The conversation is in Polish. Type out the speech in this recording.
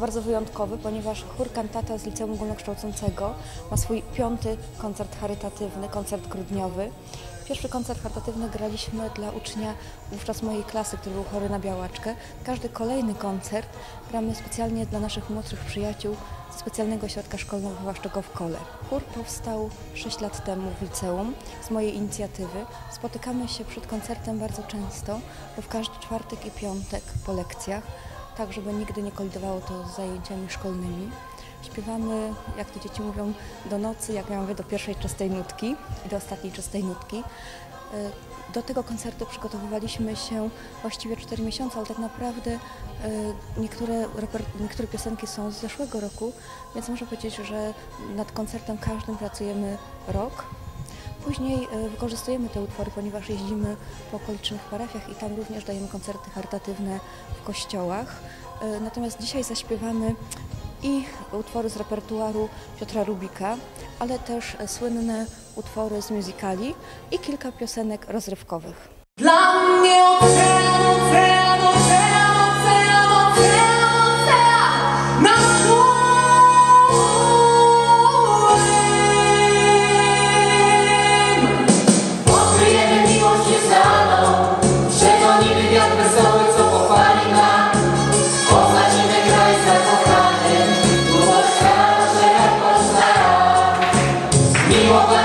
bardzo wyjątkowy, ponieważ chór kantata z Liceum Ogólnokształcącego ma swój piąty koncert charytatywny, koncert grudniowy. Pierwszy koncert charytatywny graliśmy dla ucznia wówczas mojej klasy, który był chory na białaczkę. Każdy kolejny koncert gramy specjalnie dla naszych młodszych przyjaciół z specjalnego ośrodka szkolno-wychowawczego w Kole. Chór powstał 6 lat temu w liceum z mojej inicjatywy. Spotykamy się przed koncertem bardzo często, bo w każdy czwartek i piątek po lekcjach, tak żeby nigdy nie kolidowało to z zajęciami szkolnymi. Śpiewamy, jak to dzieci mówią, do nocy, jak ja mówię, do pierwszej czystej nutki i do ostatniej czystej nutki. Y, Do tego koncertu przygotowywaliśmy się właściwie 4 miesiące, ale tak naprawdę y, niektóre, niektóre piosenki są z zeszłego roku, więc muszę powiedzieć, że nad koncertem każdym pracujemy rok. Później y, wykorzystujemy te utwory, ponieważ jeździmy po okolicznych parafiach i tam również dajemy koncerty charytatywne w kościołach. Y, Natomiast dzisiaj zaśpiewamy i utwory z repertuaru Piotra Rubika, ale też e, słynne utwory z musicali i kilka piosenek rozrywkowych. Dla mnie Vivo